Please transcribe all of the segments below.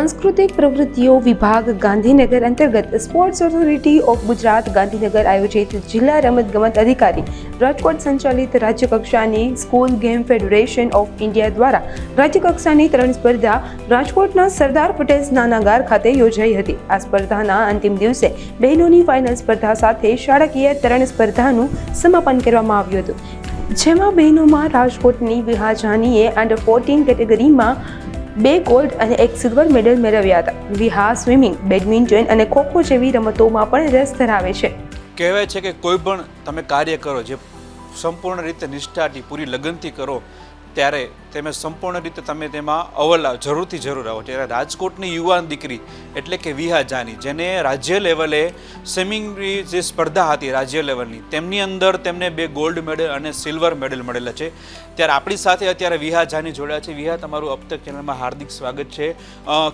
સાંસ્કૃતિક પ્રવૃત્તિઓ વિભાગ ગાંધીનગર અંતર્ગત sports authority of Gujarat Gandhinagar આયોજિત જિલ્લા રમતગમત અધિકારી રાજકોટ સંચાલિત રાજ્યકક્ષાની school game federation of India દ્વારા રાજ્યકક્ષાની તરણ સ્પર્ધા રાજકોટના સરદાર પટેલ સ્નાનાગાર ખાતે યોજાઈ હતી. આ સ્પર્ધાના અંતિમ દિવસે બહેનોની ફાઇનલ સ્પર્ધા સાથે શાળાકીય તરણ સ્પર્ધાનું સમાપન કરવામાં આવ્યું હતું. જેમાં બહેનોમાં રાજકોટની વિહાજાનીએ અંડર ફોર્ટીન કેટેગરીમાં બે ગોલ્ડ અને એક સિલ્વર મેડલ મેળવ્યા હતા. વિહા સ્વિમિંગ, બેડમિન્ટન અને ખોખો જેવી રમતોમાં પણ રસ ધરાવે છે. કહેવાય છે કે કોઈ પણ તમે કાર્ય કરો, જે સંપૂર્ણ રીતે નિષ્ઠાથી, પૂરી લગનથી કરો ત્યારે તમે સંપૂર્ણ રીતે તમે તેમાં અવલ, જરૂરથી જરૂર આવો. ત્યારે રાજકોટની યુવાન દીકરી, એટલે કે વિહા જાની, જેને રાજ્ય લેવલે સ્વિમિંગની જે સ્પર્ધા હતી રાજ્ય લેવલની, તેમની અંદર તેમને બે ગોલ્ડ મેડલ અને સિલ્વર મેડલ મળેલા છે. ત્યારે આપણી સાથે અત્યારે વિહા જાની જોડ્યા છે. વિહા, તમારું અબ તક ચેનલમાં હાર્દિક સ્વાગત છે.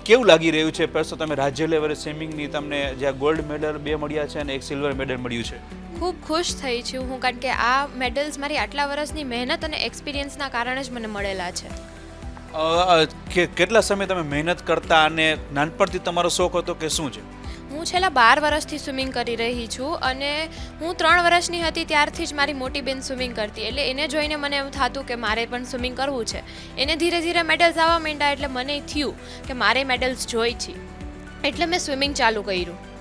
કેવું લાગી રહ્યું છે? પરસો તમે રાજ્ય લેવલે સ્વિમિંગની તમને જ્યાં ગોલ્ડ મેડલ બે મળ્યા છે અને એક સિલ્વર મેડલ મળ્યું છે. ખૂબ ખુશ થઈ છું હું કારણ કે આ મેડલ્સ મારી આટલા વર્ષની મહેનત અને એક્સપિરિયન્સના કારણે જ મને મળેલા છે. કે કેટલા સમય તમે મહેનત કરતા અને નાનપણથી તમારો શોખ હતો કે શું છે? હું છેલ્લા બાર વર્ષથી સ્વિમિંગ કરી રહી છું અને હું ત્રણ વર્ષની હતી ત્યારથી જ મારી મોટી બેન સ્વિમિંગ કરતી એટલે એને જોઈને મને એમ થતું કે મારે પણ સ્વિમિંગ કરવું છે. એને ધીરે ધીરે મેડલ્સ આવવા માંડ્યા એટલે મને થયું કે મારે મેડલ્સ જોઈ છે એટલે મેં સ્વિમિંગ ચાલુ કર્યું.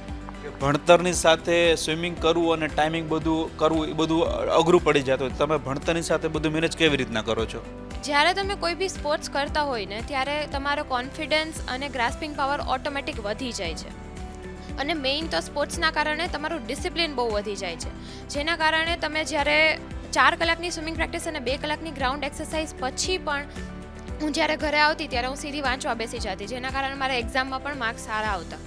ભણતરની સાથે સ્વિમિંગ કરવું અને ટાઈમિંગ બધું કરવું, એ બધું અઘરું પડી જતું હોય. તમે ભણતરની સાથે બધું મેનેજ કેવી રીતના કરો છો? જ્યારે તમે કોઈ બી સ્પોર્ટ્સ કરતા હોય ને, ત્યારે તમારો કોન્ફિડન્સ અને ગ્રાસ્પિંગ પાવર ઓટોમેટિક વધી જાય છે. અને મેઇન તો સ્પોર્ટ્સના કારણે તમારું ડિસિપ્લિન બહુ વધી જાય છે. જેના કારણે તમે જ્યારે ચાર કલાકની સ્વિમિંગ પ્રેક્ટિસ અને બે કલાકની ગ્રાઉન્ડ એક્સરસાઇઝ પછી પણ હું જ્યારે ઘરે આવતી ત્યારે હું સીધી વાંચવા બેસી જતી. જેના કારણે મારા એક્ઝામમાં પણ માર્ક્સ સારા આવતા.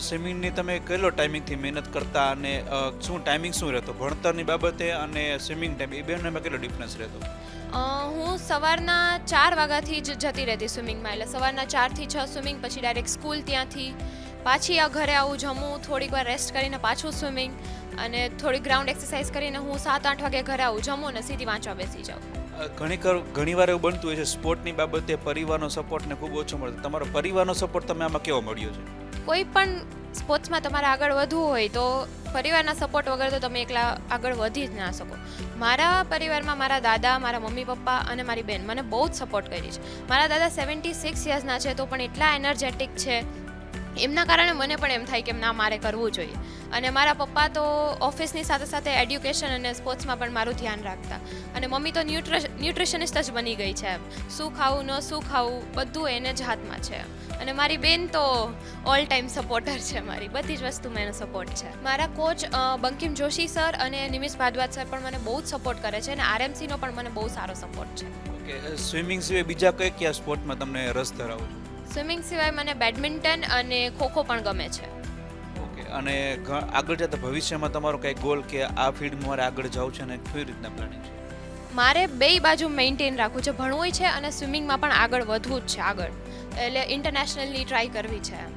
સ્વિમિંગની તમે કેટલો ટાઈમિંગથી મહેનત કરતા અને શું ટાઈમિંગ શું રહેતો? ભણતરની બાબતે અને સ્વિમિંગ ટાઈમ એ બંનેમાં કેટલો ડિફરન્સ રહેતો? હું સવારના ચાર વાગ્યાથી જ જતી રહેતી સ્વિમિંગમાં એટલે સવારના ચારથી છ સ્વિમિંગ પછી ડાયરેક્ટ સ્કૂલ ત્યાંથી. પાછી આ ઘરે આવું જમું થોડીક વાર રેસ્ટ કરીને પાછું સ્વિમિંગ અને થોડી ગ્રાઉન્ડ એક્સરસાઇઝ કરીને હું સાત આઠ વાગે ઘરે આવું જમું અને સીધી વાંચવા બેસી જાઉં. ઘણી ઘણી વાર એવું બનતું હોય છે સ્પોર્ટની બાબતે પરિવારનો સપોર્ટને ખૂબ ઓછો મળતો તમારો પરિવારનો સપોર્ટ તમે આમાં કેવો મળ્યો છે? કોઈ પણ સ્પોર્ટ્સમાં તમારે આગળ વધવું હોય તો પરિવારના સપોર્ટ વગર તો તમે એકલા આગળ વધી જ ના શકો. મારા પરિવારમાં મારા દાદા, મારા મમ્મી, પપ્પા અને મારી બેન મને બહુ જ સપોર્ટ કરી છે. મારા દાદા સેવન્ટી સિક્સ યર્સના છે તો પણ એટલા એનર્જેટિક છે. એમના કારણે મને પણ એમ થાય કે ના, મારે કરવું જોઈએ. અને મારા પપ્પા તો ઓફિસની સાથે સાથે એડ્યુકેશન અને સ્પોર્ટ્સમાં પણ મારું ધ્યાન રાખતા. અને મમ્મી તો ન્યુટ્ર, ન્યુટ્રિશનિસ્ટ જ બની ગઈ છે શું ખાવું, ન શું ખાવું, બધું એને જ હાથમાં છે અને મારી બેન તો ઓલ ટાઈમ સપોર્ટર છે મારી. બધી જ વસ્તુમાં એનો સપોર્ટ છે. મારા કોચ બંકિમ જોશી સર અને નિમિષ ભાદવાદ સર પણ મને બહુ જ સપોર્ટ કરે છે અને આરએમસીનો પણ મને બહુ સારો સપોર્ટ છે. ઓકે સ્વિમિંગ સિવાય બીજા કઈ કયા સ્પોર્ટમાં તમને રસ ધરાવો છો? સ્વિમિંગ સિવાય મને બેડમિન્ટન અને ખોખો પણ ગમે છે. ઓકે અને આગળ જતા ભવિષ્યમાં તમારો કંઈ ગોલ કે આ ફિલ્ડમાં મારે આગળ જવું છે અને કેવી રીતના પ્લાનિંગ છે? મારે બેય બાજુ મેન્ટેન રાખવું છે ભણવું છે અને સ્વિમિંગમાં પણ આગળ વધવું જ છે આગળ. એટલે ઇન્ટરનેશનલની ટ્રાય કરવી છે એમ.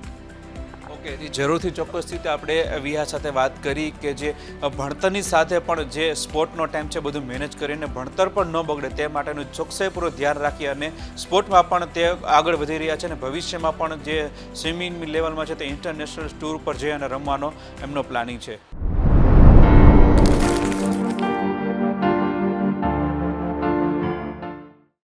ઓકે જરૂરથી ચોક્કસ રીતે આપણે વિહા સાથે વાત કરી કે જે ભણતરની સાથે પણ જે સ્પોર્ટનો ટાઈમ છે બધું મેનેજ કરીને ભણતર પણ ન બગડે તે માટેનું ચોકસાઈપૂર્વક ધ્યાન રાખી અને સ્પોર્ટમાં પણ તે આગળ વધી રહ્યા છે અને ભવિષ્યમાં પણ જે સ્વિમિંગ લેવલમાં છે તે ઇન્ટરનેશનલ ટૂર પર જઈ અને રમવાનો એમનો પ્લાનિંગ છે.